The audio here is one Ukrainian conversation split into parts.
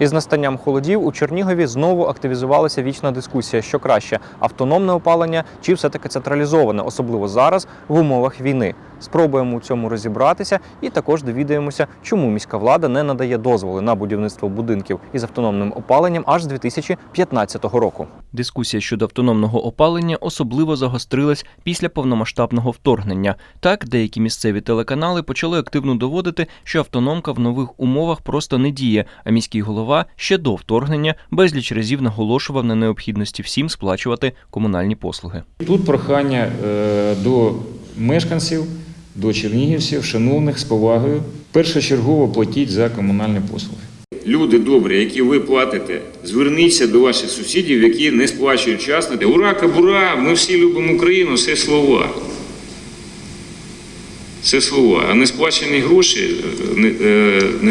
Із настанням холодів у Чернігові знову активізувалася вічна дискусія, що краще автономне опалення чи все-таки централізоване, особливо зараз в умовах війни. Спробуємо у цьому розібратися і також довідаємося, чому міська влада не надає дозволи на будівництво будинків із автономним опаленням аж з 2015 року. Дискусія щодо автономного опалення особливо загострилась після повномасштабного вторгнення. Так, деякі місцеві телеканали почали активно доводити, що автономка в нових умовах просто не діє, а міський голова ще до вторгнення безліч разів наголошував на необхідності всім сплачувати комунальні послуги. Тут прохання е, до мешканців, до чернігівців, шановних, з повагою, першочергово платіть за комунальні послуги. Люди добрі, які ви платите, зверніться до ваших сусідів, які не сплачують вчасно. Ура, кабура, ми всі любимо Україну, це слова. Це слова. А не сплачені гроші,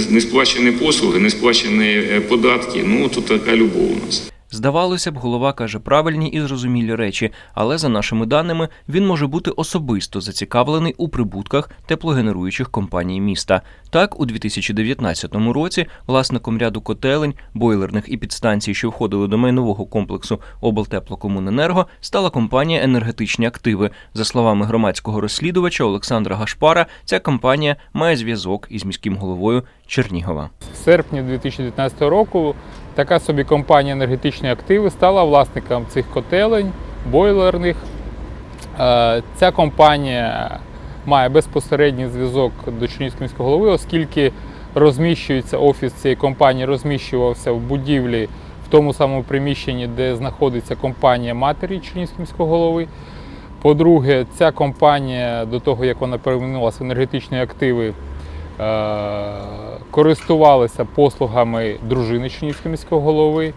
несплачені не, е, послуги, не сплачені е, податки. Ну, то така любов у нас. Здавалося б, голова каже правильні і зрозумілі речі, але за нашими даними він може бути особисто зацікавлений у прибутках теплогенеруючих компаній міста. Так, у 2019 році власником ряду котелень, бойлерних і підстанцій, що входили до майнового комплексу облтеплокомуненерго, стала компанія енергетичні активи. За словами громадського розслідувача Олександра Гашпара, ця компанія має зв'язок із міським головою Чернігова. В серпні 2019 року така собі компанія енергетичні активи стала власником цих котелень, бойлерних. Е, Ця компанія має безпосередній зв'язок до Чернігівського міського голови, оскільки розміщується офіс цієї компанії, розміщувався в будівлі в тому самому приміщенні, де знаходиться компанія матері Чернігівського міського голови. По-друге, ця компанія до того, як вона перейменувалася в енергетичні активи, користувалися послугами дружини Чернігівського міського голови.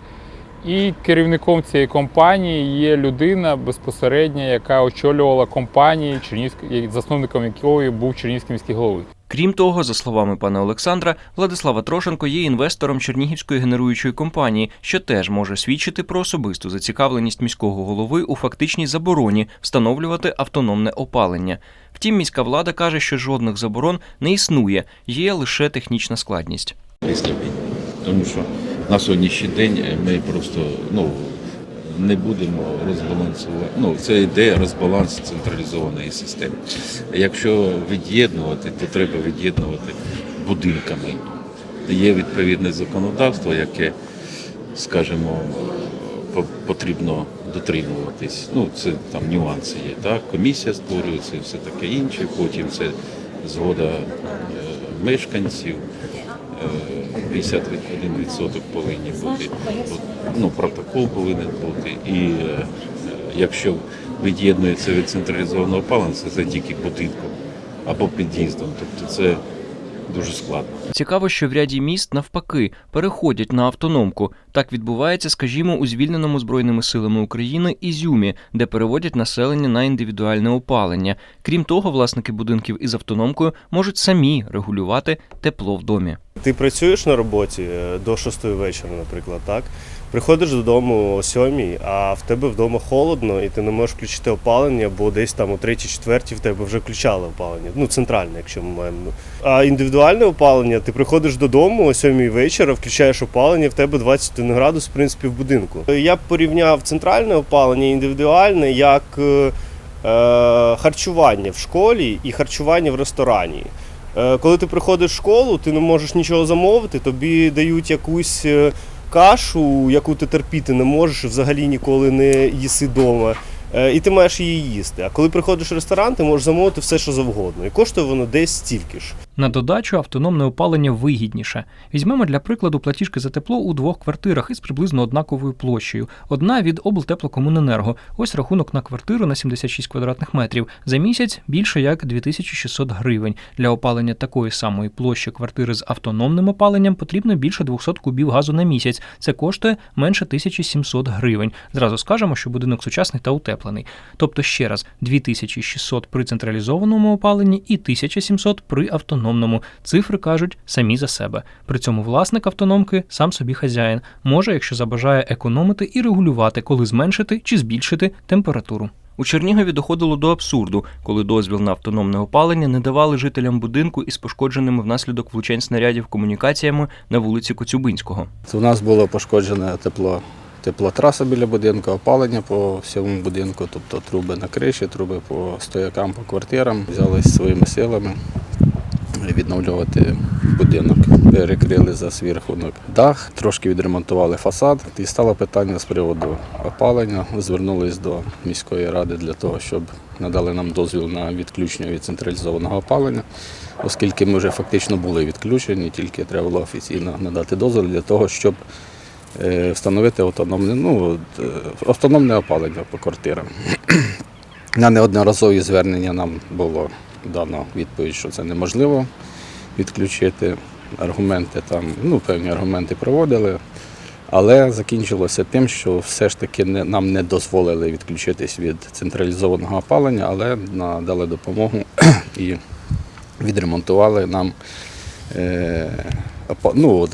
І керівником цієї компанії є людина безпосередня, яка очолювала Чернігівськ- засновником якої був Чернігівський міський голови. Крім того, за словами пана Олександра, Владислава Трошенко є інвестором Чернігівської генеруючої компанії, що теж може свідчити про особисту зацікавленість міського голови у фактичній забороні встановлювати автономне опалення. Втім, міська влада каже, що жодних заборон не існує, є лише технічна складність. Тому що на сьогоднішній день ми просто ну, не будемо розбалансувати. Ну, це йде розбаланс централізованої системи. Якщо від'єднувати, то треба від'єднувати будинками. Є відповідне законодавство, яке, скажімо, потрібно дотримуватись. Ну, це там нюанси є. Так? Комісія створюється і все таке інше. Потім це згода е, мешканців. Е, 51% повинні бути. Ну, протокол повинен бути. І е, якщо від'єднується від централізованого опалення, це тільки будинком або під'їздом. Тобто це дуже складно. Цікаво, що в ряді міст навпаки переходять на автономку. Так відбувається, скажімо, у звільненому збройними силами України Ізюмі, де переводять населення на індивідуальне опалення. Крім того, власники будинків із автономкою можуть самі регулювати тепло в домі. Ти працюєш на роботі е, до 6 вечора, наприклад, так? Приходиш додому о 7, а в тебе вдома холодно, і ти не можеш включити опалення, бо десь там о 3-4 в тебе вже включали опалення. Ну, центральне, якщо ми маємо. А індивідуальне опалення, ти приходиш додому о 7 вечора, включаєш опалення, в тебе 21 градус, в принципі, в будинку. Я б порівняв центральне опалення індивідуальне як е, е, харчування в школі і харчування в ресторані. Е, Коли ти приходиш в школу, ти не можеш нічого замовити, тобі дають якусь е, кашу, яку ти терпіти не можеш, взагалі ніколи не їси вдома. І ти маєш її їсти. А коли приходиш в ресторан, ти можеш замовити все, що завгодно. І коштує воно десь стільки ж. На додачу автономне опалення вигідніше. Візьмемо для прикладу платіжки за тепло у двох квартирах із приблизно однаковою площею. Одна від облтеплокомуненерго. Ось рахунок на квартиру на 76 квадратних метрів. За місяць більше як 2600 гривень. Для опалення такої самої площі квартири з автономним опаленням потрібно більше 200 кубів газу на місяць. Це коштує менше 1700 гривень. Зразу скажемо, що будинок сучасний та утеплений. Тобто ще раз 2600 при централізованому опаленні і 1700 при автономному. Цифри кажуть самі за себе. При цьому власник автономки сам собі хазяїн, може, якщо забажає економити і регулювати, коли зменшити чи збільшити температуру. У Чернігові доходило до абсурду, коли дозвіл на автономне опалення не давали жителям будинку із пошкодженими внаслідок влучань снарядів комунікаціями на вулиці Коцюбинського. У нас було пошкоджене тепло, теплотраса біля будинку, опалення по всьому будинку, тобто труби на криші, труби по стоякам, по квартирам. Взялись своїми силами відновлювати будинок. Перекрили за свій рахунок дах, трошки відремонтували фасад. І стало питання з приводу опалення. Звернулись до міської ради для того, щоб надали нам дозвіл на відключення від централізованого опалення, оскільки ми вже фактично були відключені, тільки треба було офіційно надати дозвіл для того, щоб е, встановити автономне, ну, е, автономне опалення по квартирам. На неодноразові звернення нам було дано відповідь, що це неможливо відключити. Аргументи там, ну, певні аргументи проводили, але закінчилося тим, що все ж таки не, нам не дозволили відключитись від централізованого опалення, але надали допомогу і відремонтували нам е, ну,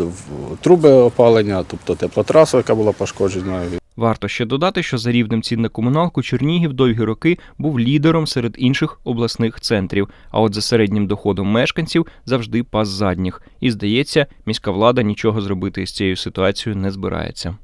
труби опалення, тобто теплотрасу, яка була пошкоджена, Варто ще додати, що за рівнем цін на комуналку Чернігів довгі роки був лідером серед інших обласних центрів. А от за середнім доходом мешканців завжди пас задніх. І здається, міська влада нічого зробити з цією ситуацією не збирається.